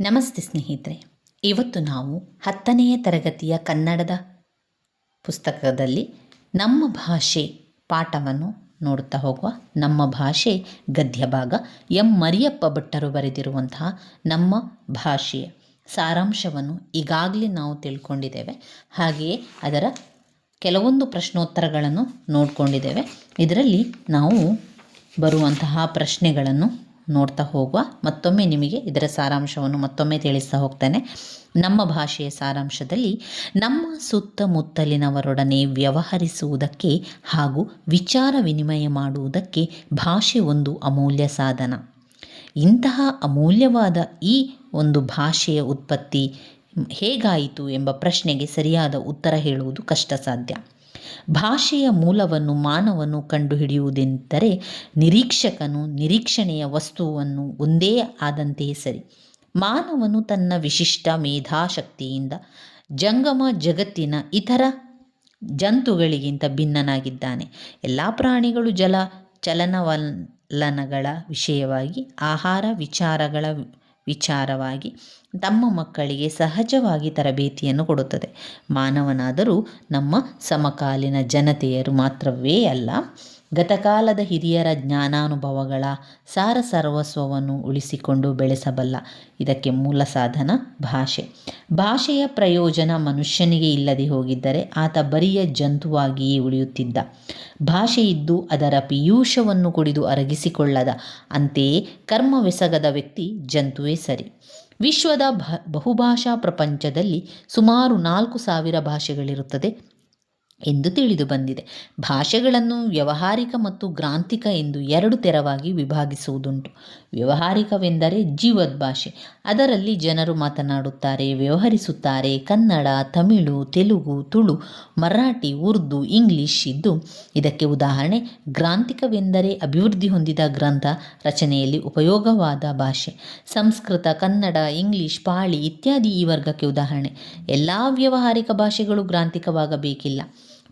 ನಮಸ್ತೆ ಸ್ನೇಹಿತರೆ. ಇವತ್ತು ನಾವು ಹತ್ತನೆಯ ತರಗತಿಯ ಕನ್ನಡದ ಪುಸ್ತಕದಲ್ಲಿ ನಮ್ಮ ಭಾಷೆ ಪಾಠವನ್ನು ನೋಡುತ್ತಾ ಹೋಗುವ ನಮ್ಮ ಭಾಷೆ ಗದ್ಯ ಭಾಗ ಎಂ ಮರಿಯಪ್ಪ ಭಟ್ಟರು ಬರೆದಿರುವಂತಹ ನಮ್ಮ ಭಾಷೆಯ ಸಾರಾಂಶವನ್ನು ಈಗಾಗಲೇ ನಾವು ತಿಳ್ಕೊಂಡಿದ್ದೇವೆ. ಹಾಗೆಯೇ ಅದರ ಕೆಲವೊಂದು ಪ್ರಶ್ನೋತ್ತರಗಳನ್ನು ನೋಡಿಕೊಂಡಿದ್ದೇವೆ. ಇದರಲ್ಲಿ ನಾವು ಬರುವಂತಹ ಪ್ರಶ್ನೆಗಳನ್ನು ನೋಡ್ತಾ ಹೋಗುವ ಮತ್ತೊಮ್ಮೆ ನಿಮಗೆ ಇದರ ಸಾರಾಂಶವನ್ನು ಮತ್ತೊಮ್ಮೆ ತಿಳಿಸ್ತಾ ಹೋಗ್ತೇನೆ. ನಮ್ಮ ಭಾಷೆಯ ಸಾರಾಂಶದಲ್ಲಿ, ನಮ್ಮ ಸುತ್ತಮುತ್ತಲಿನವರೊಡನೆ ವ್ಯವಹರಿಸುವುದಕ್ಕೆ ಹಾಗೂ ವಿಚಾರ ವಿನಿಮಯ ಮಾಡುವುದಕ್ಕೆ ಭಾಷೆ ಒಂದು ಅಮೂಲ್ಯ ಸಾಧನ. ಇಂತಹ ಅಮೂಲ್ಯವಾದ ಈ ಒಂದು ಭಾಷೆಯ ಉತ್ಪತ್ತಿ ಹೇಗಾಯಿತು ಎಂಬ ಪ್ರಶ್ನೆಗೆ ಸರಿಯಾದ ಉತ್ತರ ಹೇಳುವುದು ಕಷ್ಟ ಸಾಧ್ಯ ಭಾಷೆಯ ಮೂಲವನ್ನು ಮಾನವನು ಕಂಡುಹಿಡಿಯುವುದೆಂದರೆ ನಿರೀಕ್ಷಕನು ನಿರೀಕ್ಷಣೆಯ ವಸ್ತುವನ್ನು ಒಂದೇ ಆದಂತೆಯೇ ಸರಿ. ಮಾನವನು ತನ್ನ ವಿಶಿಷ್ಟ ಮೇಧಾಶಕ್ತಿಯಿಂದ ಜಂಗಮ ಜಗತ್ತಿನ ಇತರ ಜಂತುಗಳಿಗಿಂತ ಭಿನ್ನನಾಗಿದ್ದಾನೆ. ಎಲ್ಲ ಪ್ರಾಣಿಗಳು ಜಲ, ಚಲನವಲನಗಳ ವಿಷಯವಾಗಿ ಆಹಾರ ವಿಚಾರಗಳ ವಿಚಾರವಾಗಿ ತಮ್ಮ ಮಕ್ಕಳಿಗೆ ಸಹಜವಾಗಿ ತರಬೇತಿಯನ್ನು ಕೊಡುತ್ತದೆ. ಮಾನವನಾದರೂ ನಮ್ಮ ಸಮಕಾಲೀನ ಜನತೆಯರು ಮಾತ್ರವೇ ಅಲ್ಲ ಗತಕಾಲದ ಹಿರಿಯರ ಜ್ಞಾನಾನುಭವಗಳ ಸಾರ ಸರ್ವಸ್ವವನ್ನು ಉಳಿಸಿಕೊಂಡು ಬೆಳೆಸಬಲ್ಲ. ಇದಕ್ಕೆ ಮೂಲ ಸಾಧನ ಭಾಷೆ. ಭಾಷೆಯ ಪ್ರಯೋಜನ ಮನುಷ್ಯನಿಗೆ ಇಲ್ಲದೆ ಹೋಗಿದ್ದರೆ ಆತ ಬರಿಯ ಜಂತುವಾಗಿಯೇ ಉಳಿಯುತ್ತಿದ್ದ. ಭಾಷೆ ಇದ್ದು ಅದರ ಪಿಯೂಷವನ್ನು ಕುಡಿದು ಅರಗಿಸಿಕೊಳ್ಳದ. ಅಂತೆಯೇ ಕರ್ಮವೆಸಗದ ವ್ಯಕ್ತಿ ಜಂತುವೇ ಸರಿ. ವಿಶ್ವದ ಬಹುಭಾಷಾ ಪ್ರಪಂಚದಲ್ಲಿ ಸುಮಾರು ನಾಲ್ಕು ಸಾವಿರ ಭಾಷೆಗಳಿರುತ್ತದೆ. ಎಂದು ತಿಳಿದು ಬಂದಿದೆ. ಭಾಷೆಗಳನ್ನು ವ್ಯವಹಾರಿಕ ಮತ್ತು ಗ್ರಾಂಥಿಕ ಎಂದು ಎರಡು ತೆರವಾಗಿ ವಿಭಾಗಿಸುವುದುಂಟು. ವ್ಯವಹಾರಿಕವೆಂದರೆ ಜೀವದ್ ಭಾಷೆ. ಅದರಲ್ಲಿ ಜನರು ಮಾತನಾಡುತ್ತಾರೆ, ವ್ಯವಹರಿಸುತ್ತಾರೆ. ಕನ್ನಡ, ತಮಿಳು, ತೆಲುಗು, ತುಳು, ಮರಾಠಿ, ಉರ್ದು, ಇಂಗ್ಲಿಷ್ ಇದ್ದು, ಇದಕ್ಕೆ ಉದಾಹರಣೆ, ಗ್ರಾಂಥಿಕವೆಂದರೆ ಅಭಿವೃದ್ಧಿ ಹೊಂದಿದ ಗ್ರಂಥ ರಚನೆಯಲ್ಲಿ ಉಪಯೋಗವಾದ ಭಾಷೆ. ಸಂಸ್ಕೃತ, ಕನ್ನಡ, ಇಂಗ್ಲಿಷ್, ಪಾಳಿ ಇತ್ಯಾದಿ ಈ ವರ್ಗಕ್ಕೆ ಉದಾಹರಣೆ. ಎಲ್ಲ ವ್ಯವಹಾರಿಕ ಭಾಷೆಗಳು ಗ್ರಾಂಥಿಕವಾಗಬೇಕಿಲ್ಲ.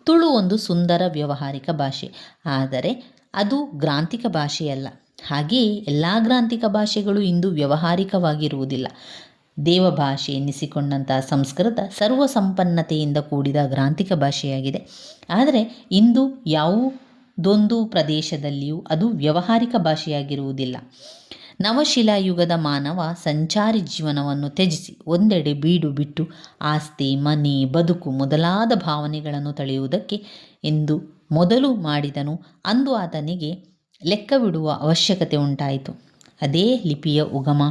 ತುಳು ಒಂದು ಸುಂದರ ವ್ಯವಹಾರಿಕ ಭಾಷೆ. ಆದರೆ ಅದು ಗ್ರಾಂಥಿಕ ಭಾಷೆಯಲ್ಲ. ಹಾಗೆಯೇ ಎಲ್ಲ ಗ್ರಾಂಥಿಕ ಭಾಷೆಗಳು ಇಂದು ವ್ಯವಹಾರಿಕವಾಗಿರುವುದಿಲ್ಲ. ದೇವಭಾಷೆ ಎನ್ನಿಸಿಕೊಂಡಂತಹ ಸಂಸ್ಕೃತ ಸರ್ವ ಸಂಪನ್ನತೆಯಿಂದ ಕೂಡಿದ ಗ್ರಾಂಥಿಕ ಭಾಷೆಯಾಗಿದೆ. ಆದರೆ ಇಂದು ಯಾವುದೊಂದು ಪ್ರದೇಶದಲ್ಲಿಯೂ ಅದು ವ್ಯವಹಾರಿಕ ಭಾಷೆಯಾಗಿರುವುದಿಲ್ಲ. ನವಶಿಲಾಯುಗದ ಮಾನವ ಸಂಚಾರಿ ಜೀವನವನ್ನು ತ್ಯಜಿಸಿ ಒಂದೆಡೆ ಬೀಡು ಬಿಟ್ಟು ಆಸ್ತಿ, ಮನೆ, ಬದುಕು ಮೊದಲಾದ ಭಾವನೆಗಳನ್ನು ತಳೆಯುವುದಕ್ಕೆ ಎಂದು ಮೊದಲು ಮಾಡಿದನು. ಅಂದು ಆತನಿಗೆ ಲೆಕ್ಕವಿಡುವ ಅವಶ್ಯಕತೆ ಉಂಟಾಯಿತು. ಅದೇ ಲಿಪಿಯ ಉಗಮ.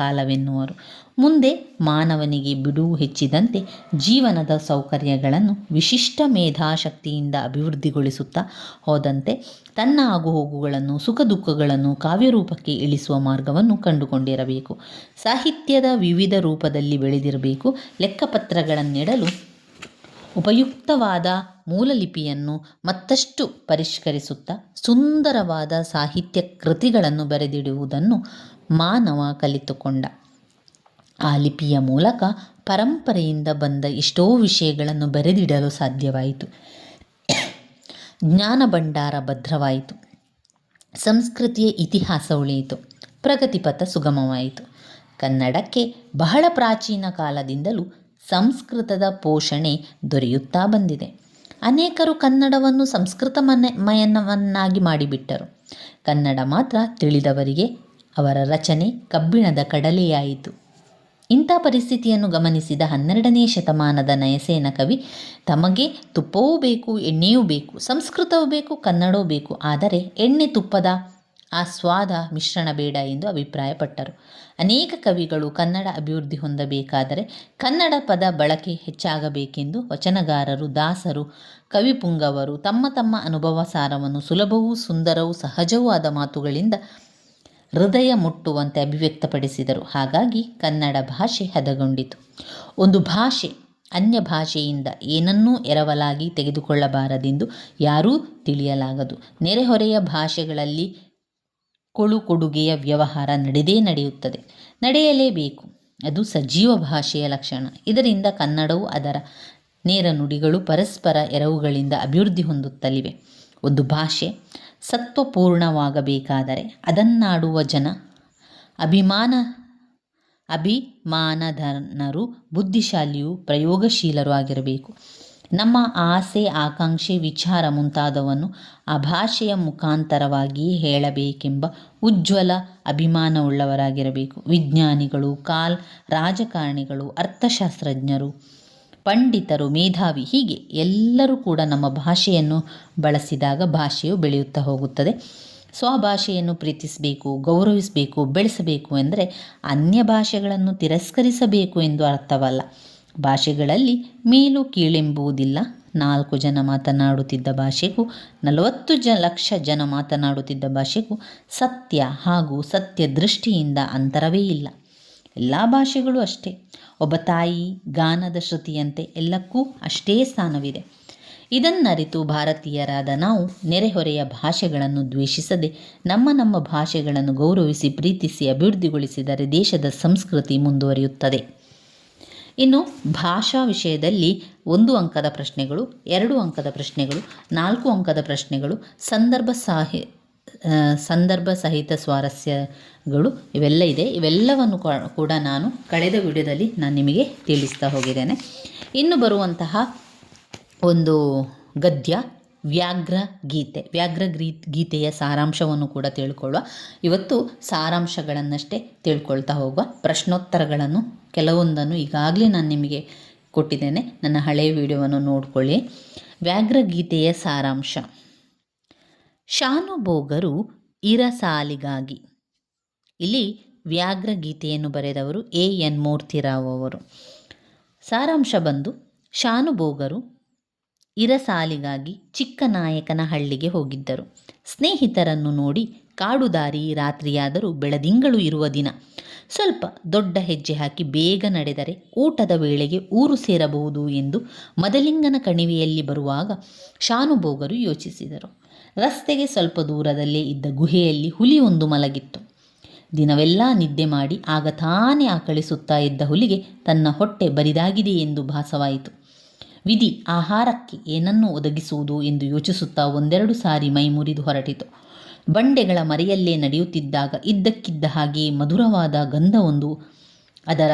ಕಾಲವೆನ್ನುವರು. ಮುಂದೆ ಮಾನವನಿಗೆ ಬಿಡುವು ಹೆಚ್ಚಿದಂತೆ ಜೀವನದ ಸೌಕರ್ಯಗಳನ್ನು ವಿಶಿಷ್ಟ ಮೇಧಾಶಕ್ತಿಯಿಂದ ಅಭಿವೃದ್ಧಿಗೊಳಿಸುತ್ತಾ ಹೋದಂತೆ ತನ್ನ ಆಗುಹೋಗುಗಳನ್ನು ಸುಖ ದುಃಖಗಳನ್ನು ಕಾವ್ಯರೂಪಕ್ಕೆ ಇಳಿಸುವ ಮಾರ್ಗವನ್ನು ಕಂಡುಕೊಂಡಿರಬೇಕು. ಸಾಹಿತ್ಯದ ವಿವಿಧ ರೂಪದಲ್ಲಿ ಬೆಳೆದಿರಬೇಕು. ಲೆಕ್ಕಪತ್ರಗಳನ್ನಿಡಲು ಉಪಯುಕ್ತವಾದ ಮೂಲಲಿಪಿಯನ್ನು ಮತ್ತಷ್ಟು ಪರಿಷ್ಕರಿಸುತ್ತಾ ಸುಂದರವಾದ ಸಾಹಿತ್ಯ ಕೃತಿಗಳನ್ನು ಬರೆದಿಡುವುದನ್ನು ಮಾನವ ಕಲಿತುಕೊಂಡ. ಆ ಲಿಪಿಯ ಮೂಲಕ ಪರಂಪರೆಯಿಂದ ಬಂದ ಎಷ್ಟೋ ವಿಷಯಗಳನ್ನು ಬರೆದಿಡಲು ಸಾಧ್ಯವಾಯಿತು. ಜ್ಞಾನ ಭಂಡಾರ ಭದ್ರವಾಯಿತು. ಸಂಸ್ಕೃತಿಯ ಇತಿಹಾಸ ಉಳಿಯಿತು. ಪ್ರಗತಿಪಥ ಸುಗಮವಾಯಿತು. ಕನ್ನಡಕ್ಕೆ ಬಹಳ ಪ್ರಾಚೀನ ಕಾಲದಿಂದಲೂ ಸಂಸ್ಕೃತದ ಪೋಷಣೆ ದೊರೆಯುತ್ತಾ ಬಂದಿದೆ. ಅನೇಕರು ಕನ್ನಡವನ್ನು ಸಂಸ್ಕೃತ ಮನೆ, ಮಯನವನ್ನಾಗಿ ಮಾಡಿಬಿಟ್ಟರು. ಕನ್ನಡ ಮಾತ್ರ ತಿಳಿದವರಿಗೆ ಅವರ ರಚನೆ ಕಬ್ಬಿಣದ ಕಡಲೆಯಾಯಿತು. ಇಂಥ ಪರಿಸ್ಥಿತಿಯನ್ನು ಗಮನಿಸಿದ ಹನ್ನೆರಡನೇ ಶತಮಾನದ ನಯಸೇನ ಕವಿ, ತಮಗೆ ತುಪ್ಪವೂ ಬೇಕು, ಎಣ್ಣೆಯೂ ಬೇಕು, ಸಂಸ್ಕೃತವೂ ಬೇಕು, ಕನ್ನಡವೂ ಬೇಕು, ಆದರೆ ಎಣ್ಣೆ ತುಪ್ಪದ ಆ ಸ್ವಾದ ಮಿಶ್ರಣ ಬೇಡ ಎಂದು ಅಭಿಪ್ರಾಯಪಟ್ಟರು. ಅನೇಕ ಕವಿಗಳು ಕನ್ನಡ ಅಭಿವೃದ್ಧಿ ಹೊಂದಬೇಕಾದರೆ ಕನ್ನಡ ಪದ ಬಳಕೆ ಹೆಚ್ಚಾಗಬೇಕೆಂದು ವಚನಗಾರರು, ದಾಸರು, ಕವಿಪುಂಗವರು ತಮ್ಮ ತಮ್ಮ ಅನುಭವ ಸಾರವನ್ನು ಸುಲಭವೂ ಸುಂದರವೂ ಸಹಜವೂ ಆದ ಮಾತುಗಳಿಂದ ಹೃದಯ ಮುಟ್ಟುವಂತೆ ಅಭಿವ್ಯಕ್ತಪಡಿಸಿದರು. ಹಾಗಾಗಿ ಕನ್ನಡ ಭಾಷೆ ಹದಗೊಂಡಿತು. ಒಂದು ಭಾಷೆ, ಅನ್ಯ ಭಾಷೆಯಿಂದ ಏನನ್ನೂ ಎರವಲಾಗಿ ತೆಗೆದುಕೊಳ್ಳಬಾರದೆಂದು ಯಾರೂ ತಿಳಿಯಲಾಗದು. ನೆರೆಹೊರೆಯ ಭಾಷೆಗಳಲ್ಲಿ ಕೊಳು ಕೊಡುಗೆಯ ವ್ಯವಹಾರ ನಡೆದೇ ನಡೆಯುತ್ತದೆ. ನಡೆಯಲೇಬೇಕು. ಅದು ಸಜೀವ ಭಾಷೆಯ ಲಕ್ಷಣ. ಇದರಿಂದ ಕನ್ನಡವು ಅದರ ನೇರ ನುಡಿಗಳು ಪರಸ್ಪರ ಎರವುಗಳಿಂದ ಅಭಿವೃದ್ಧಿ ಹೊಂದುತ್ತಲಿವೆ. ಒಂದು ಭಾಷೆ ಸತ್ವಪೂರ್ಣವಾಗಬೇಕಾದರೆ ಅದನ್ನಾಡುವ ಜನ ಅಭಿಮಾನ ಅಭಿಮಾನಧನರು, ಬುದ್ಧಿಶಾಲಿಯು ಪ್ರಯೋಗಶೀಲರೂ ಆಗಿರಬೇಕು. ನಮ್ಮ ಆಸೆ, ಆಕಾಂಕ್ಷೆ, ವಿಚಾರ ಮುಂತಾದವನ್ನು ಆ ಭಾಷೆಯ ಮುಖಾಂತರವಾಗಿಯೇ ಹೇಳಬೇಕೆಂಬ ಉಜ್ವಲ ಅಭಿಮಾನವುಳ್ಳವರಾಗಿರಬೇಕು. ವಿಜ್ಞಾನಿಗಳು, ಕಾಲ್, ರಾಜಕಾರಣಿಗಳು, ಅರ್ಥಶಾಸ್ತ್ರಜ್ಞರು, ಪಂಡಿತರು, ಮೇಧಾವಿ ಹೀಗೆ ಎಲ್ಲರೂ ಕೂಡ ನಮ್ಮ ಭಾಷೆಯನ್ನು ಬಳಸಿದಾಗ ಭಾಷೆಯು ಬೆಳೆಯುತ್ತಾ ಹೋಗುತ್ತದೆ. ಸ್ವಭಾಷೆಯನ್ನು ಪ್ರೀತಿಸಬೇಕು, ಗೌರವಿಸಬೇಕು, ಬೆಳೆಸಬೇಕು ಎಂದರೆ ಅನ್ಯ ಭಾಷೆಗಳನ್ನು ತಿರಸ್ಕರಿಸಬೇಕು ಎಂದು ಅರ್ಥವಲ್ಲ. ಭಾಷೆಗಳಲ್ಲಿ ಮೇಲು ಕೀಳೆಂಬುವುದಿಲ್ಲ. ನಾಲ್ಕು ಜನ ಮಾತನಾಡುತ್ತಿದ್ದ ಭಾಷೆಗೂ, ನಲವತ್ತು ಜ ಲಕ್ಷ ಜನ ಮಾತನಾಡುತ್ತಿದ್ದ ಭಾಷೆಗೂ ಸತ್ಯ ಹಾಗೂ ಸತ್ಯ ದೃಷ್ಟಿಯಿಂದ ಅಂತರವೇ ಇಲ್ಲ. ಎಲ್ಲ ಭಾಷೆಗಳು ಅಷ್ಟೇ. ಒಬ್ಬ ತಾಯಿ ಗಾನದ ಶ್ರುತಿಯಂತೆ ಎಲ್ಲಕ್ಕೂ ಅಷ್ಟೇ ಸ್ಥಾನವಿದೆ. ಇದನ್ನರಿತು ಭಾರತೀಯರಾದ ನಾವು ನೆರೆಹೊರೆಯ ಭಾಷೆಗಳನ್ನು ದ್ವೇಷಿಸದೆ, ನಮ್ಮ ನಮ್ಮ ಭಾಷೆಗಳನ್ನು ಗೌರವಿಸಿ, ಪ್ರೀತಿಸಿ, ಅಭಿವೃದ್ಧಿಗೊಳಿಸಿದರೆ ದೇಶದ ಸಂಸ್ಕೃತಿ ಮುಂದುವರಿಯುತ್ತದೆ. ಇನ್ನು ಭಾಷಾ ವಿಷಯದಲ್ಲಿ ಒಂದು ಅಂಕದ ಪ್ರಶ್ನೆಗಳು, ಎರಡು ಅಂಕದ ಪ್ರಶ್ನೆಗಳು, ನಾಲ್ಕು ಅಂಕದ ಪ್ರಶ್ನೆಗಳು, ಸಂದರ್ಭ ಸಾಹಿ ಸಂದರ್ಭ ಸಹಿತ ಸ್ವಾರಸ್ಯಗಳು ಇವೆಲ್ಲ ಇದೆ. ಇವೆಲ್ಲವನ್ನು ಕೂಡ ನಾನು ಕಳೆದ ವಿಡಿಯೋದಲ್ಲಿ ನಾನು ನಿಮಗೆ ತಿಳಿಸ್ತಾ ಹೋಗಿದ್ದೇನೆ. ಇನ್ನು ಬರುವಂತಹ ಒಂದು ಗದ್ಯ ವ್ಯಾಘ್ರ ಗೀತೆ, ವ್ಯಾಘ್ರ ಗ್ರೀ, ಗೀತೆಯ ಸಾರಾಂಶವನ್ನು ಕೂಡ ತಿಳ್ಕೊಳ್ಳುವ. ಇವತ್ತು ಸಾರಾಂಶಗಳನ್ನಷ್ಟೇ ತಿಳ್ಕೊಳ್ತಾ ಹೋಗುವ. ಪ್ರಶ್ನೋತ್ತರಗಳನ್ನು ಕೆಲವೊಂದನ್ನು ಈಗಾಗಲೇ ನಾನು ನಿಮಗೆ ಕೊಟ್ಟಿದ್ದೇನೆ. ನನ್ನ ಹಳೆಯ ವಿಡಿಯೋವನ್ನು ನೋಡಿಕೊಳ್ಳಿ. ವ್ಯಾಘ್ರ ಗೀತೆಯ ಸಾರಾಂಶ. ಶಾನುಭೋಗರು ಇರಸಾಲಿಗಾಗಿ. ಇಲ್ಲಿ ವ್ಯಾಘ್ರ ಗೀತೆಯನ್ನು ಬರೆದವರು ಎ ಎನ್ ಮೂರ್ತಿರಾವ್ ಅವರು. ಸಾರಾಂಶ ಬಂದು, ಶಾನುಭೋಗರು ಇರಸಾಲಿಗಾಗಿ ಚಿಕ್ಕನಾಯಕನ ಹಳ್ಳಿಗೆ ಹೋಗಿದ್ದರು. ಸ್ನೇಹಿತರನ್ನು ನೋಡಿ ಕಾಡುದಾರಿ ರಾತ್ರಿಯಾದರೂ ಬೆಳದಿಂಗಳು ಇರುವ ದಿನ. ಸ್ವಲ್ಪ ದೊಡ್ಡ ಹೆಜ್ಜೆ ಹಾಕಿ ಬೇಗ ನಡೆದರೆ ಊಟದ ವೇಳೆಗೆ ಊರು ಸೇರಬಹುದು ಎಂದು ಮದಲಿಂಗನ ಕಣಿವೆಯಲ್ಲಿ ಬರುವಾಗ ಶಾನುಭೋಗರು ಯೋಚಿಸಿದರು. ರಸ್ತೆಗೆ ಸ್ವಲ್ಪ ದೂರದಲ್ಲೇ ಇದ್ದ ಗುಹೆಯಲ್ಲಿ ಹುಲಿಯೊಂದು ಮಲಗಿತ್ತು. ದಿನವೆಲ್ಲ ನಿದ್ದೆ ಮಾಡಿ ಆಗ ತಾನೇ ಆಕಳಿಸುತ್ತಾ ಇದ್ದ ಹುಲಿಗೆ ತನ್ನ ಹೊಟ್ಟೆ ಬರಿದಾಗಿದೆ ಎಂದು ಭಾಸವಾಯಿತು. ವಿಧಿ ಆಹಾರಕ್ಕೆ ಏನನ್ನು ಒದಗಿಸುವುದು ಎಂದು ಯೋಚಿಸುತ್ತಾ ಒಂದೆರಡು ಸಾರಿ ಮೈ ಮುರಿದು ಹೊರಟಿತು. ಬಂಡೆಗಳ ಮರೆಯಲ್ಲೇ ನಡೆಯುತ್ತಿದ್ದಾಗ ಇದ್ದಕ್ಕಿದ್ದ ಹಾಗೆ ಮಧುರವಾದ ಗಂಧವೊಂದು ಅದರ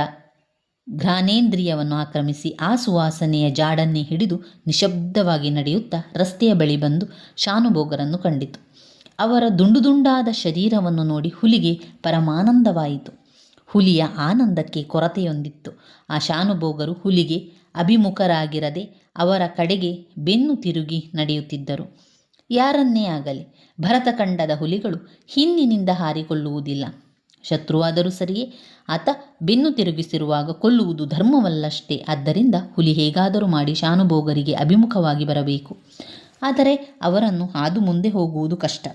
ಘ್ರಾನೇಂದ್ರಿಯವನ್ನು ಆಕ್ರಮಿಸಿ ಆ ಸುವಾಸನೆಯ ಜಾಡನ್ನೇ ಹಿಡಿದು ನಿಶಬ್ದವಾಗಿ ನಡೆಯುತ್ತಾ ರಸ್ತೆಯ ಬಳಿ ಬಂದು ಶಾನುಭೋಗರನ್ನು ಕಂಡಿತು. ಅವರ ದುಂಡು ದುಂಡಾದ ಶರೀರವನ್ನು ನೋಡಿ ಹುಲಿಗೆ ಪರಮಾನಂದವಾಯಿತು. ಹುಲಿಯ ಆನಂದಕ್ಕೆ ಕೊರತೆಯೊಂದಿತ್ತು. ಆ ಶಾನುಭೋಗರು ಹುಲಿಗೆ ಅಭಿಮುಖರಾಗಿರದೆ ಅವರ ಕಡೆಗೆ ಬೆನ್ನು ತಿರುಗಿ ನಡೆಯುತ್ತಿದ್ದರು. ಯಾರನ್ನೇ ಆಗಲಿ ಭರತಖಂಡದ ಹುಲಿಗಳು ಹಿಂದಿನಿಂದ ಹಾರಿಕೊಳ್ಳುವುದಿಲ್ಲ. ಶತ್ರುವಾದರೂ ಸರಿಯೇ, ಆತ ಬೆನ್ನು ತಿರುಗಿಸಿರುವಾಗ ಕೊಲ್ಲುವುದು ಧರ್ಮವಲ್ಲಷ್ಟೇ. ಆದ್ದರಿಂದ ಹುಲಿ ಹೇಗಾದರೂ ಮಾಡಿ ಶಾನುಭೋಗರಿಗೆ ಅಭಿಮುಖವಾಗಿ ಬರಬೇಕು. ಆದರೆ ಅವರನ್ನು ಹಾದು ಮುಂದೆ ಹೋಗುವುದು ಕಷ್ಟ.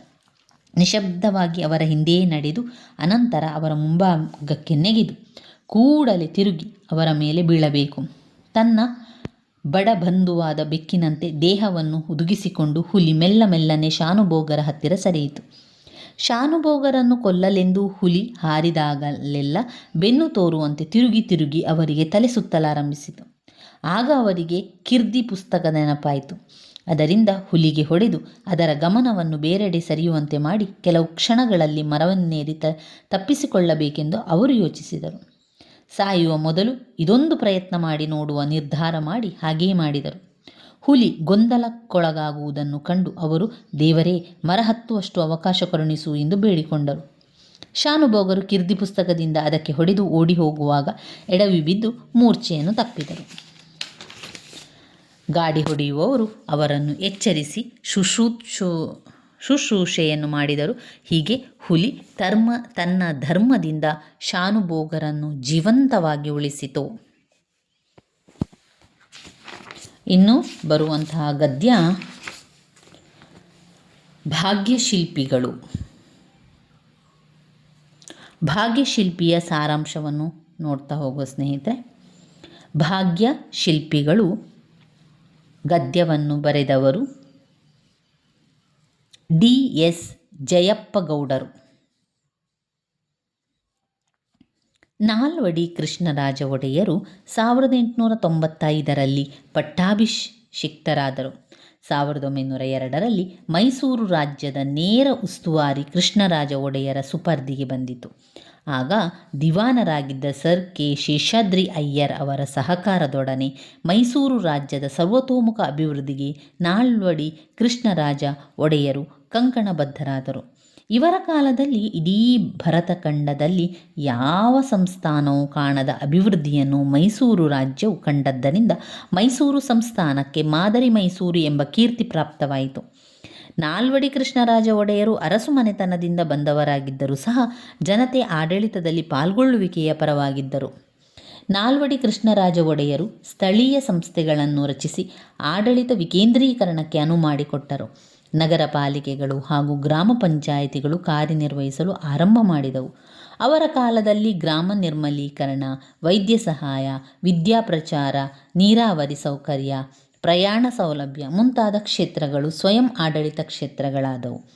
ನಿಶಬ್ದವಾಗಿ ಅವರ ಹಿಂದೆಯೇ ನಡೆದು ಅನಂತರ ಅವರ ಮುಂಭಾಗಕ್ಕೆ ನೆಗೆದು ಕೂಡಲೇ ತಿರುಗಿ ಅವರ ಮೇಲೆ ಬೀಳಬೇಕು. ತನ್ನ ಬಡಬಂಧುವಾದ ಬೆಕ್ಕಿನಂತೆ ದೇಹವನ್ನು ಹುದುಗಿಸಿಕೊಂಡು ಹುಲಿ ಮೆಲ್ಲ ಮೆಲ್ಲನೆ ಶಾನುಭೋಗರ ಹತ್ತಿರ ಸರಿಯಿತು. ಶಾನುಭೋಗರನ್ನು ಕೊಲ್ಲಲೆಂದು ಹುಲಿ ಹಾರಿದಾಗಲೆಲ್ಲ ಬೆನ್ನು ತೋರುವಂತೆ ತಿರುಗಿ ತಿರುಗಿ ಅವರಿಗೆ ತಲೆ ಸುತ್ತಲಾರಂಭಿಸಿತು. ಆಗ ಅವರಿಗೆ ಕಿರ್ದಿ ಪುಸ್ತಕ ನೆನಪಾಯಿತು. ಅದರಿಂದ ಹುಲಿಗೆ ಹೊಡೆದು ಅದರ ಗಮನವನ್ನು ಬೇರೆಡೆ ಸರಿಯುವಂತೆ ಮಾಡಿ ಕೆಲವು ಕ್ಷಣಗಳಲ್ಲಿ ಮರವನ್ನೇರಿ ತ, ತಪ್ಪಿಸಿಕೊಳ್ಳಬೇಕೆಂದು ಅವರು ಯೋಚಿಸಿದರು. ಸಾಯುವ ಮೊದಲು ಇದೊಂದು ಪ್ರಯತ್ನ ಮಾಡಿ ನೋಡುವ ನಿರ್ಧಾರ ಮಾಡಿ ಹಾಗೆಯೇ ಮಾಡಿದರು. ಹುಲಿ ಗೊಂದಲಕ್ಕೊಳಗಾಗುವುದನ್ನು ಕಂಡು ಅವರು, ದೇವರೇ ಮರ ಹತ್ತುವಷ್ಟು ಅವಕಾಶ ಕರುಣಿಸು ಎಂದು ಬೇಡಿಕೊಂಡರು. ಶಾನುಭೋಗರು ಕಿರ್ದಿ ಪುಸ್ತಕದಿಂದ ಅದಕ್ಕೆ ಹೊಡೆದು ಓಡಿ ಹೋಗುವಾಗ ಎಡವಿ ಬಿದ್ದು ಮೂರ್ಛೆಯನ್ನು ತಪ್ಪಿದರು. ಗಾಡಿ ಹೊಡೆಯುವವರು ಅವರನ್ನು ಎಚ್ಚರಿಸಿ ಶುಶ್ರೂಷು ಶುಶ್ರೂಷೆಯನ್ನು ಮಾಡಿದರು. ಹೀಗೆ ಹುಲಿ ಧರ್ಮ ತನ್ನ ಧರ್ಮದಿಂದ ಶಾನುಭೋಗರನ್ನು ಜೀವಂತವಾಗಿ ಉಳಿಸಿತು. ಇನ್ನು ಬರುವಂತಹ ಗದ್ಯ, ಭಾಗ್ಯಶಿಲ್ಪಿಗಳು. ಭಾಗ್ಯಶಿಲ್ಪಿಯ ಸಾರಾಂಶವನ್ನು ನೋಡ್ತಾ ಹೋಗುವ ಸ್ನೇಹಿತರೆ ಭಾಗ್ಯ ಶಿಲ್ಪಿಗಳು ಗದ್ಯವನ್ನು ಬರೆದವರು ಡಿ ಎಸ್ ಜಯಪ್ಪಗೌಡರು. ನಾಲ್ವಡಿ ಕೃಷ್ಣರಾಜ ಒಡೆಯರು ಸಾವಿರದ ಎಂಟುನೂರ ತೊಂಬತ್ತೈದರಲ್ಲಿ ಪಟ್ಟಾಭಿಷಿಕ್ತರಾದರು. ಸಾವಿರದ ಒಂಬೈನೂರ ಎರಡರಲ್ಲಿ ಮೈಸೂರು ರಾಜ್ಯದ ನೇರ ಉಸ್ತುವಾರಿ ಕೃಷ್ಣರಾಜ ಒಡೆಯರ ಸುಪರ್ದಿಗೆ ಬಂದಿತು. ಆಗ ದಿವಾನರಾಗಿದ್ದ ಸರ್ ಕೆ ಶೇಷಾದ್ರಿ ಅಯ್ಯರ್ ಅವರ ಸಹಕಾರದೊಡನೆ ಮೈಸೂರು ರಾಜ್ಯದ ಸರ್ವತೋಮುಖ ಅಭಿವೃದ್ಧಿಗೆ ನಾಳ್ವಡಿ ಕೃಷ್ಣರಾಜ ಒಡೆಯರು ಕಂಕಣಬದ್ಧರಾದರು. ಇವರ ಕಾಲದಲ್ಲಿ ಇಡೀ ಭರತಖಂಡದಲ್ಲಿ ಯಾವ ಸಂಸ್ಥಾನವೂ ಕಾಣದ ಅಭಿವೃದ್ಧಿಯನ್ನು ಮೈಸೂರು ರಾಜ್ಯವು ಕಂಡದ್ದರಿಂದ ಮೈಸೂರು ಸಂಸ್ಥಾನಕ್ಕೆ ಮಾದರಿ ಮೈಸೂರು ಎಂಬ ಕೀರ್ತಿ ಪ್ರಾಪ್ತವಾಯಿತು. ನಾಲ್ವಡಿ ಕೃಷ್ಣರಾಜ ಒಡೆಯರು ಅರಸು ಮನೆತನದಿಂದ ಬಂದವರಾಗಿದ್ದರೂ ಸಹ ಜನತೆ ಆಡಳಿತದಲ್ಲಿ ಪಾಲ್ಗೊಳ್ಳುವಿಕೆಯ ಪರವಾಗಿದ್ದರು. ನಾಲ್ವಡಿ ಕೃಷ್ಣರಾಜ ಒಡೆಯರು ಸ್ಥಳೀಯ ಸಂಸ್ಥೆಗಳನ್ನು ರಚಿಸಿ ಆಡಳಿತ ವಿಕೇಂದ್ರೀಕರಣಕ್ಕೆ ಅನುವು ಮಾಡಿಕೊಟ್ಟರು. ನಗರ ಪಾಲಿಕೆಗಳು ಹಾಗೂ ಗ್ರಾಮ ಪಂಚಾಯಿತಿಗಳು ಕಾರ್ಯನಿರ್ವಹಿಸಲು ಆರಂಭ ಮಾಡಿದವು. ಅವರ ಕಾಲದಲ್ಲಿ ಗ್ರಾಮ ನಿರ್ಮಲೀಕರಣ, ವೈದ್ಯ ಸಹಾಯ, ವಿದ್ಯಾ ಪ್ರಚಾರ, ನೀರಾವರಿ ಸೌಕರ್ಯ ಪ್ರಯಾಣ ಸೌಲಭ್ಯ ಮುಂತಾದ ಕ್ಷೇತ್ರಗಳು ಸ್ವಯಂ ಆಡಳಿತ ಕ್ಷೇತ್ರಗಳಾದವು.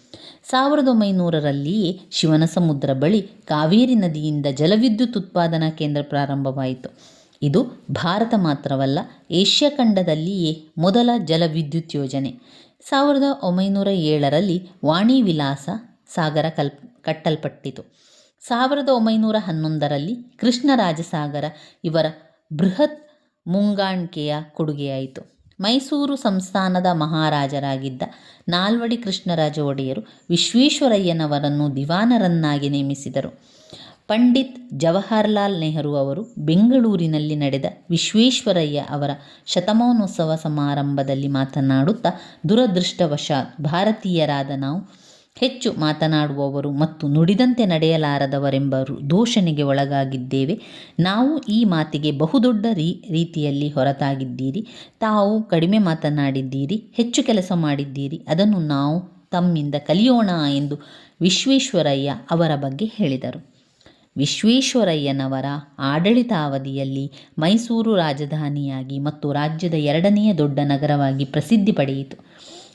ಸಾವಿರದ ಒಂಬೈನೂರರಲ್ಲಿಯೇ ಶಿವನಸಮುದ್ರ ಬಳಿ ಕಾವೇರಿ ನದಿಯಿಂದ ಜಲವಿದ್ಯುತ್ ಉತ್ಪಾದನಾ ಕೇಂದ್ರ ಪ್ರಾರಂಭವಾಯಿತು. ಇದು ಭಾರತ ಮಾತ್ರವಲ್ಲ, ಏಷ್ಯಾ ಖಂಡದಲ್ಲಿಯೇ ಮೊದಲ ಜಲವಿದ್ಯುತ್ ಯೋಜನೆ. ಸಾವಿರದ ಒಂಬೈನೂರ ಏಳರಲ್ಲಿ ವಾಣಿ ವಿಲಾಸ ಸಾಗರ ಕಲ್, ಕಟ್ಟಲ್ಪಟ್ಟಿತು. ಸಾವಿರದ ಒಂಬೈನೂರ ಹನ್ನೊಂದರಲ್ಲಿ ಕೃಷ್ಣರಾಜಸಾಗರ ಇವರ ಬೃಹತ್ ಮುಂಗಾಣಿಕೆಯ ಕೊಡುಗೆಯಾಯಿತು. ಮೈಸೂರು ಸಂಸ್ಥಾನದ ಮಹಾರಾಜರಾಗಿದ್ದ ನಾಲ್ವಡಿ ಕೃಷ್ಣರಾಜ ಒಡೆಯರು ವಿಶ್ವೇಶ್ವರಯ್ಯನವರನ್ನು ದಿವಾನರನ್ನಾಗಿ ನೇಮಿಸಿದರು. ಪಂಡಿತ್ ಜವಾಹರ್ಲಾಲ್ ನೆಹರು ಅವರು ಬೆಂಗಳೂರಿನಲ್ಲಿ ನಡೆದ ವಿಶ್ವೇಶ್ವರಯ್ಯ ಅವರ ಶತಮಾನೋತ್ಸವ ಸಮಾರಂಭದಲ್ಲಿ ಮಾತನಾಡುತ್ತಾ, ದುರದೃಷ್ಟವಶಾತ್ ಭಾರತೀಯರಾದ ನಾವು ಹೆಚ್ಚು ಮಾತನಾಡುವವರು ಮತ್ತು ನುಡಿದಂತೆ ನಡೆಯಲಾರದವರೆಂಬ ದೋಷಣೆಗೆ ಒಳಗಾಗಿದ್ದೇವೆ. ನಾವು ಈ ಮಾತಿಗೆ ಬಹುದೊಡ್ಡ ರೀ, ರೀತಿಯಲ್ಲಿ ಹೊರತಾಗಿದ್ದೀರಿ. ತಾವು ಕಡಿಮೆ ಮಾತನಾಡಿದ್ದೀರಿ, ಹೆಚ್ಚು ಕೆಲಸ ಮಾಡಿದ್ದೀರಿ. ಅದನ್ನು ನಾವು ತಮ್ಮಿಂದ ಕಲಿಯೋಣ ಎಂದು ವಿಶ್ವೇಶ್ವರಯ್ಯ ಅವರ ಬಗ್ಗೆ ಹೇಳಿದರು. ವಿಶ್ವೇಶ್ವರಯ್ಯನವರ ಆಡಳಿತಾವಧಿಯಲ್ಲಿ ಮೈಸೂರು ರಾಜಧಾನಿಯಾಗಿ ಮತ್ತು ರಾಜ್ಯದ ಎರಡನೆಯ ದೊಡ್ಡ ನಗರವಾಗಿ ಪ್ರಸಿದ್ಧಿ ಪಡೆಯಿತು.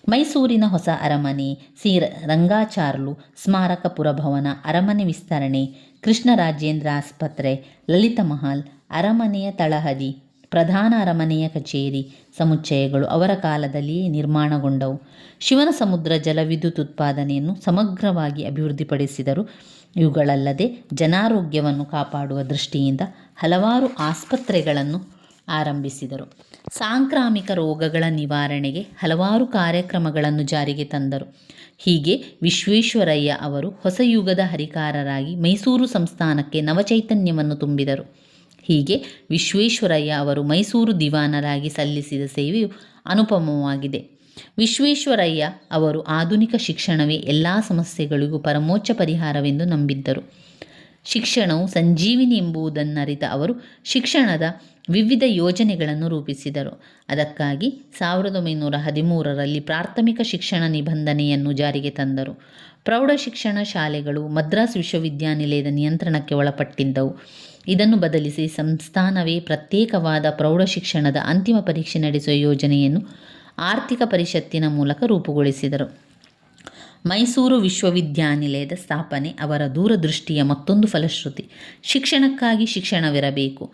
ಮೈಸೂರಿನ ಹೊಸ ಅರಮನೆ ಸಿ ರಂಗಾಚಾರ್ಲು ಸ್ಮಾರಕ ಪುರಭವನ ಅರಮನೆ ವಿಸ್ತರಣೆ ಕೃಷ್ಣರಾಜೇಂದ್ರ ಆಸ್ಪತ್ರೆ, ಲಲಿತ ಮಹಲ್, ಅರಮನೆಯ ತಳಹದಿ, ಪ್ರಧಾನ ಅರಮನೆಯ ಕಚೇರಿ, ಸಮುಚ್ಚಯಗಳು ಅವರ ಕಾಲದಲ್ಲಿಯೇ ನಿರ್ಮಾಣಗೊಂಡವು. ಶಿವನ ಸಮುದ್ರ ಜಲವಿದ್ಯುತ್ ಉತ್ಪಾದನೆಯನ್ನು ಸಮಗ್ರವಾಗಿ ಅಭಿವೃದ್ಧಿಪಡಿಸಿದರು. ಇವುಗಳಲ್ಲದೆ ಜನಾರೋಗ್ಯವನ್ನು ಕಾಪಾಡುವ ದೃಷ್ಟಿಯಿಂದ ಹಲವಾರು ಆಸ್ಪತ್ರೆಗಳನ್ನು ಆರಂಭಿಸಿದರು. ಸಾಂಕ್ರಾಮಿಕ ರೋಗಗಳ ನಿವಾರಣೆಗೆ ಹಲವಾರು ಕಾರ್ಯಕ್ರಮಗಳನ್ನು ಜಾರಿಗೆ ತಂದರು. ಹೀಗೆ ವಿಶ್ವೇಶ್ವರಯ್ಯ ಅವರು ಹೊಸ ಯುಗದ ಹರಿಕಾರರಾಗಿ ಮೈಸೂರು ಸಂಸ್ಥಾನಕ್ಕೆ ನವಚೈತನ್ಯವನ್ನು ತುಂಬಿದರು. ಹೀಗೆ ವಿಶ್ವೇಶ್ವರಯ್ಯ ಅವರು ಮೈಸೂರು ದಿವಾನರಾಗಿ ಸಲ್ಲಿಸಿದ ಸೇವೆಯು ಅನುಪಮವಾಗಿದೆ. ವಿಶ್ವೇಶ್ವರಯ್ಯ ಅವರು ಆಧುನಿಕ ಶಿಕ್ಷಣವೇ ಎಲ್ಲ ಸಮಸ್ಯೆಗಳಿಗೂ ಪರಮೋಚ್ಚ ಪರಿಹಾರವೆಂದು ನಂಬಿದ್ದರು. ಶಿಕ್ಷಣವು ಸಂಜೀವಿನಿ ಎಂಬುದನ್ನರಿತ ಅವರು ಶಿಕ್ಷಣದ ವಿವಿಧ ಯೋಜನೆಗಳನ್ನು ರೂಪಿಸಿದರು. ಅದಕ್ಕಾಗಿ ಸಾವಿರದ ಒಂಬೈನೂರ ಹದಿಮೂರರಲ್ಲಿ ಪ್ರಾಥಮಿಕ ಶಿಕ್ಷಣ ನಿಬಂಧನೆಯನ್ನು ಜಾರಿಗೆ ತಂದರು. ಪ್ರೌಢ ಶಿಕ್ಷಣ ಶಾಲೆಗಳು ಮದ್ರಾಸ್ ವಿಶ್ವವಿದ್ಯಾನಿಲಯದ ನಿಯಂತ್ರಣಕ್ಕೆ ಒಳಪಟ್ಟಿದ್ದವು. ಇದನ್ನು ಬದಲಿಸಿ ಸಂಸ್ಥಾನವೇ ಪ್ರತ್ಯೇಕವಾದ ಪ್ರೌಢ ಶಿಕ್ಷಣದ ಅಂತಿಮ ಪರೀಕ್ಷೆ ನಡೆಸುವ ಯೋಜನೆಯನ್ನು ಆರ್ಥಿಕ ಪರಿಷತ್ತಿನ ಮೂಲಕ ರೂಪುಗೊಳಿಸಿದರು. ಮೈಸೂರು ವಿಶ್ವವಿದ್ಯಾನಿಲಯದ ಸ್ಥಾಪನೆ ಅವರ ದೂರದೃಷ್ಟಿಯ ಮತ್ತೊಂದು ಫಲಶ್ರುತಿ. ಶಿಕ್ಷಣಕ್ಕಾಗಿ ಶಿಕ್ಷಣವಿರಬೇಕು.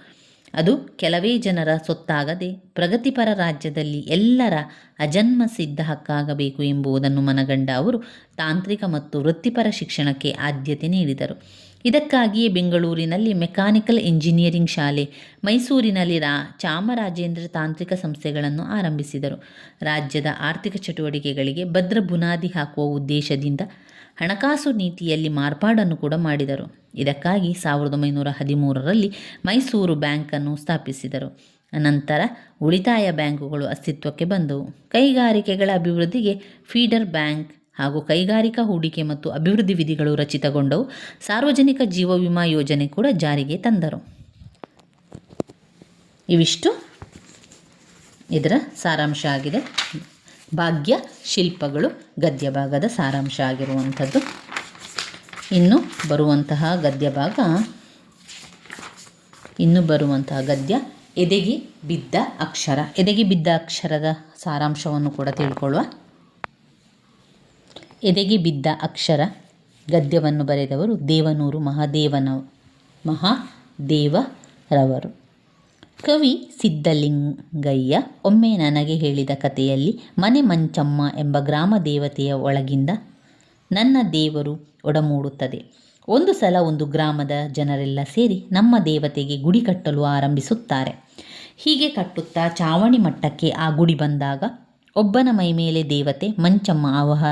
ಅದು ಕೆಲವೇ ಜನರ ಸೊತ್ತಾಗದೆ ಪ್ರಗತಿಪರ ರಾಜ್ಯದಲ್ಲಿ ಎಲ್ಲರ ಅಜನ್ಮ ಸಿದ್ಧ ಹಕ್ಕಾಗಬೇಕು ಎಂಬುದನ್ನು ಮನಗಂಡ ಅವರು ತಾಂತ್ರಿಕ ಮತ್ತು ವೃತ್ತಿಪರ ಶಿಕ್ಷಣಕ್ಕೆ ಆದ್ಯತೆ ನೀಡಿದರು. ಇದಕ್ಕಾಗಿಯೇ ಬೆಂಗಳೂರಿನಲ್ಲಿ ಮೆಕ್ಯಾನಿಕಲ್ ಇಂಜಿನಿಯರಿಂಗ್ ಶಾಲೆ, ಮೈಸೂರಿನಲ್ಲಿ ರಾ, ಚಾಮರಾಜೇಂದ್ರ ತಾಂತ್ರಿಕ ಸಂಸ್ಥೆಗಳನ್ನು ಆರಂಭಿಸಿದರು. ರಾಜ್ಯದ ಆರ್ಥಿಕ ಚಟುವಟಿಕೆಗಳಿಗೆ ಭದ್ರ ಬುನಾದಿ ಹಾಕುವ ಉದ್ದೇಶದಿಂದ ಹಣಕಾಸು ನೀತಿಯಲ್ಲಿ ಮಾರ್ಪಾಡನ್ನು ಕೂಡ ಮಾಡಿದರು. ಇದಕ್ಕಾಗಿ ಸಾವಿರದ ಒಂಬೈನೂರ ಹದಿಮೂರರಲ್ಲಿ ಮೈಸೂರು ಬ್ಯಾಂಕನ್ನು ಸ್ಥಾಪಿಸಿದರು. ನಂತರ ಉಳಿತಾಯ ಬ್ಯಾಂಕುಗಳು ಅಸ್ತಿತ್ವಕ್ಕೆ ಬಂದವು. ಕೈಗಾರಿಕೆಗಳ ಅಭಿವೃದ್ಧಿಗೆ ಫೀಡರ್ ಬ್ಯಾಂಕ್ ಹಾಗೂ ಕೈಗಾರಿಕಾ ಹೂಡಿಕೆ ಮತ್ತು ಅಭಿವೃದ್ಧಿ ವಿಧಿಗಳು ರಚಿತಗೊಂಡವು. ಸಾರ್ವಜನಿಕ ಜೀವ ವಿಮಾ ಯೋಜನೆ ಕೂಡ ಜಾರಿಗೆ ತಂದರು. ಇವಿಷ್ಟು. ಇದರ ಸಾರಾಂಶ ಆಗಿದೆ. ಭಾಗ್ಯ ಶಿಲ್ಪಗಳು ಗದ್ಯ ಭಾಗದ ಸಾರಾಂಶ ಆಗಿರುವಂಥದ್ದು. ಇನ್ನು ಬರುವಂತಹ ಗದ್ಯ ಭಾಗ ಇನ್ನು ಬರುವಂತಹ ಗದ್ಯ, ಎದೆಗೆ ಬಿದ್ದ ಅಕ್ಷರ. ಎದೆಗೆ ಬಿದ್ದ ಅಕ್ಷರದ ಸಾರಾಂಶವನ್ನು ಕೂಡ ತಿಳ್ಕೊಳ್ಳುವ ಎದೆಗೆ ಬಿದ್ದ ಅಕ್ಷರ ಗದ್ಯವನ್ನು ಬರೆದವರು ದೇವನೂರು ಮಹಾದೇವನ ಮಹಾದೇವರವರು. ಕವಿ ಸಿದ್ಧಲಿಂಗಯ್ಯ ಒಮ್ಮೆ ನನಗೆ ಹೇಳಿದ ಕಥೆಯಲ್ಲಿ, ಮನೆ ಮಂಚಮ್ಮ ಎಂಬ ಗ್ರಾಮ ದೇವತೆಯ ಒಳಗಿಂದ ನನ್ನ ದೇವರು ಒಡಮೂಡುತ್ತದೆ. ಒಂದು ಸಲ ಒಂದು ಗ್ರಾಮದ ಜನರೆಲ್ಲ ಸೇರಿ ನಮ್ಮ ದೇವತೆಗೆ ಗುಡಿ ಕಟ್ಟಲು ಆರಂಭಿಸುತ್ತಾರೆ. ಹೀಗೆ ಕಟ್ಟುತ್ತಾ ಚಾವಣಿ ಮಟ್ಟಕ್ಕೆ ಆ ಗುಡಿ ಬಂದಾಗ, ಒಬ್ಬನ ಮೈ ಮೇಲೆ ದೇವತೆ ಮಂಚಮ್ಮ ಆವಹ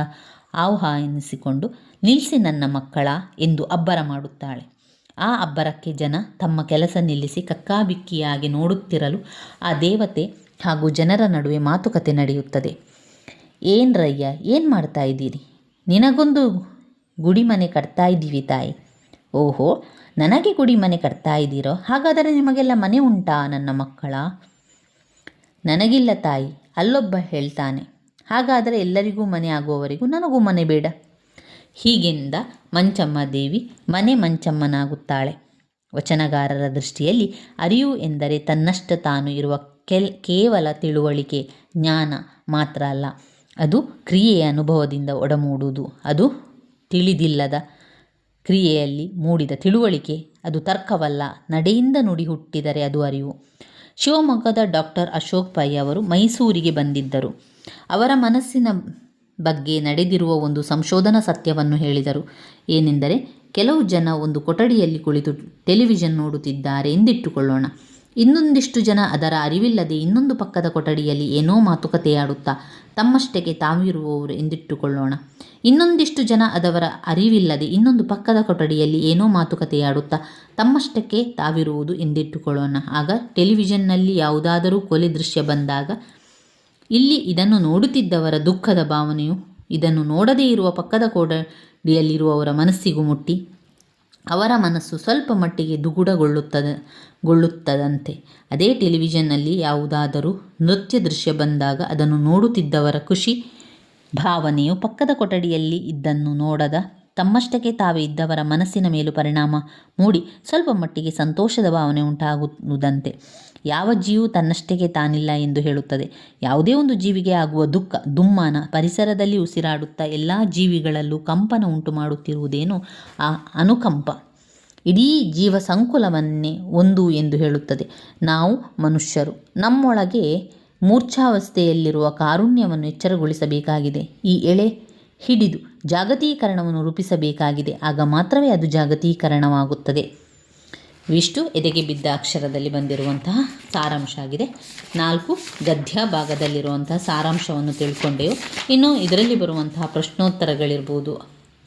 ಆಹ್ವಾನಿಸಿಕೊಂಡು ನಿಲ್ಲಿಸಿ ನನ್ನ ಮಕ್ಕಳ ಎಂದು ಅಬ್ಬರ ಮಾಡುತ್ತಾಳೆ. ಆ ಅಬ್ಬರಕ್ಕೆ ಜನ ತಮ್ಮ ಕೆಲಸ ನಿಲ್ಲಿಸಿ ಕಕ್ಕಾಬಿಕ್ಕಿಯಾಗಿ ನೋಡುತ್ತಿರಲು ಆ ದೇವತೆ ಹಾಗೂ ಜನರ ನಡುವೆ ಮಾತುಕತೆ ನಡೆಯುತ್ತದೆ. ಏನ್ರಯ್ಯ ಏನು ಮಾಡ್ತಾ ಇದ್ದೀರಿ? ನಿನಗೊಂದು ಗುಡಿ ಮನೆ ಕಟ್ತಾ ಇದ್ದೀವಿ ತಾಯಿ. ಓಹೋ, ನನಗೆ ಗುಡಿ ಮನೆ ಕಟ್ತಾ ಇದ್ದೀರೋ? ಹಾಗಾದರೆ ನಿಮಗೆಲ್ಲ ಮನೆ ಉಂಟಾ ನನ್ನ ಮಕ್ಕಳ? ನನಗಿಲ್ಲ ತಾಯಿ, ಅಲ್ಲೊಬ್ಬ ಹೇಳ್ತಾನೆ. ಹಾಗಾದರೆ ಎಲ್ಲರಿಗೂ ಮನೆ ಆಗುವವರೆಗೂ ನನಗೂ ಮನೆ ಬೇಡ. ಹೀಗೆಂದ ಮಂಚಮ್ಮ ದೇವಿ ಮನೆ ಮಂಚಮ್ಮನಾಗುತ್ತಾಳೆ. ವಚನಗಾರರ ದೃಷ್ಟಿಯಲ್ಲಿ ಅರಿವು ಎಂದರೆ ತನ್ನಷ್ಟ ತಾನು ಇರುವ ಕೆಲ್, ಕೇವಲ ತಿಳುವಳಿಕೆ, ಜ್ಞಾನ ಮಾತ್ರ ಅಲ್ಲ. ಅದು ಕ್ರಿಯೆಯ ಅನುಭವದಿಂದ ಒಡಮೂಡುವುದು. ಅದು ತಿಳಿದಿಲ್ಲದ ಕ್ರಿಯೆಯಲ್ಲಿ ಮೂಡಿದ ತಿಳುವಳಿಕೆ. ಅದು ತರ್ಕವಲ್ಲ. ನಡೆಯಿಂದ ನುಡಿ ಹುಟ್ಟಿದರೆ ಅದು ಅರಿವು. ಶಿವಮೊಗ್ಗದ ಡಾಕ್ಟರ್ ಅಶೋಕ್ ಪೈ ಅವರು ಮೈಸೂರಿಗೆ ಬಂದಿದ್ದರು. ಅವರ ಮನಸ್ಸಿನ ಬಗ್ಗೆ ನಡೆದಿರುವ ಒಂದು ಸಂಶೋಧನಾ ಸತ್ಯವನ್ನು ಹೇಳಿದರು. ಏನೆಂದರೆ, ಕೆಲವು ಜನ ಒಂದು ಕೊಠಡಿಯಲ್ಲಿ ಕುಳಿತು ಟೆಲಿವಿಷನ್ ನೋಡುತ್ತಿದ್ದಾರೆ ಎಂದಿಟ್ಟುಕೊಳ್ಳೋಣ. ಇನ್ನೊಂದಿಷ್ಟು ಜನ ಅದರ ಅರಿವಿಲ್ಲದೆ ಇನ್ನೊಂದು ಪಕ್ಕದ ಕೊಠಡಿಯಲ್ಲಿ ಏನೋ ಮಾತುಕತೆಯಾಡುತ್ತಾ ತಮ್ಮಷ್ಟಕ್ಕೆ ತಾವಿರುವವರು ಎಂದಿಟ್ಟುಕೊಳ್ಳೋಣ. ಇನ್ನೊಂದಿಷ್ಟು ಜನ ಅದರ ಅರಿವಿಲ್ಲದೆ ಇನ್ನೊಂದು ಪಕ್ಕದ ಕೊಠಡಿಯಲ್ಲಿ ಏನೋ ಮಾತುಕತೆಯಾಡುತ್ತಾ ತಮ್ಮಷ್ಟಕ್ಕೆ ತಾವಿರುವುದು ಎಂದಿಟ್ಟುಕೊಳ್ಳೋಣ. ಆಗ ಟೆಲಿವಿಷನ್ನಲ್ಲಿ ಯಾವುದಾದರೂ ಕೊಲೆ ದೃಶ್ಯ ಬಂದಾಗ ಇಲ್ಲಿ ಇದನ್ನು ನೋಡುತ್ತಿದ್ದವರ ದುಃಖದ ಭಾವನೆಯು ಇದನ್ನು ನೋಡದೇ ಇರುವ ಪಕ್ಕದ ಕೊಠಡಿಯಲ್ಲಿರುವವರ ಮನಸ್ಸಿಗೂ ಮುಟ್ಟಿ. ಅವರ ಮನಸ್ಸು ಸ್ವಲ್ಪ ಮಟ್ಟಿಗೆ ದುಗುಡಗೊಳ್ಳುತ್ತದೆ, ಗೊಳ್ಳುತ್ತದಂತೆ. ಅದೇ ಟೆಲಿವಿಷನ್ನಲ್ಲಿ ಯಾವುದಾದರೂ ನೃತ್ಯ ದೃಶ್ಯ ಬಂದಾಗ ಅದನ್ನು ನೋಡುತ್ತಿದ್ದವರ ಖುಷಿ, ಭಾವನೆಯು ಪಕ್ಕದ ಕೊಠಡಿಯಲ್ಲಿ ಇದ್ದನ್ನು ನೋಡದ ತಮ್ಮಷ್ಟಕ್ಕೆ ತಾವೇ ಇದ್ದವರ ಮನಸ್ಸಿನ ಮೇಲೂ ಪರಿಣಾಮ ಮೂಡಿ ಸ್ವಲ್ಪ ಮಟ್ಟಿಗೆ ಸಂತೋಷದ ಭಾವನೆ ಉಂಟಾಗುವುದಂತೆ. ಯಾವ ಜೀವು ತನ್ನಷ್ಟಕ್ಕೆ ತಾನಿಲ್ಲ ಎಂದು ಹೇಳುತ್ತದೆ. ಯಾವುದೇ ಒಂದು ಜೀವಿಗೆ ಆಗುವ ದುಃಖ, ದುಮ್ಮಾನ ಪರಿಸರದಲ್ಲಿ ಉಸಿರಾಡುತ್ತಾ ಎಲ್ಲ ಜೀವಿಗಳಲ್ಲೂ ಕಂಪನ ಉಂಟು ಮಾಡುತ್ತಿರುವುದೇನು ಆ ಅನುಕಂಪ. ಇಡೀ ಜೀವ ಸಂಕುಲವನ್ನೇ ಒಂದು ಎಂದು ಹೇಳುತ್ತದೆ. ನಾವು ಮನುಷ್ಯರು. ನಮ್ಮೊಳಗೆ ಮೂರ್ಛಾವಸ್ಥೆಯಲ್ಲಿರುವ ಕಾರುಣ್ಯವನ್ನು ಎಚ್ಚರಗೊಳಿಸಬೇಕಾಗಿದೆ. ಈ ಎಳೆ ಹಿಡಿದು ಜಾಗತೀಕರಣವನ್ನು ರೂಪಿಸಬೇಕಾಗಿದೆ. ಆಗ ಮಾತ್ರವೇ ಅದು ಜಾಗತೀಕರಣವಾಗುತ್ತದೆ. ಇವಿಷ್ಟು ಎದೆಗೆ ಬಿದ್ದ ಅಕ್ಷರದಲ್ಲಿ ಬಂದಿರುವಂತಹ ಸಾರಾಂಶ ಆಗಿದೆ. ನಾಲ್ಕು, ಗದ್ಯ ಭಾಗದಲ್ಲಿರುವಂತಹ ಸಾರಾಂಶವನ್ನು ತಿಳ್ಕೊಂಡೆವು. ಇನ್ನು ಇದರಲ್ಲಿ ಬರುವಂತಹ ಪ್ರಶ್ನೋತ್ತರಗಳಿರ್ಬೋದು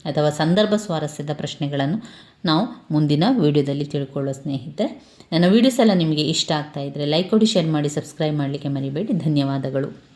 ಅಥವಾ ಸಂದರ್ಭ ಸ್ವಾರಸ್ಯದ ಪ್ರಶ್ನೆಗಳನ್ನು ನಾವು ಮುಂದಿನ ವಿಡಿಯೋದಲ್ಲಿ ತಿಳ್ಕೊಳ್ಳೋ ಸ್ನೇಹಿತರೆ. ನನ್ನ ವೀಡಿಯೋಸ್ ಎಲ್ಲ ನಿಮಗೆ ಇಷ್ಟ ಆಗ್ತಾ ಇದ್ದರೆ ಲೈಕ್ ಕೊಡಿ ಶೇರ್ ಮಾಡಿ ಸಬ್ಸ್ಕ್ರೈಬ್ ಮಾಡಲಿಕ್ಕೆ ಮರಿಬೇಡಿ. ಧನ್ಯವಾದಗಳು.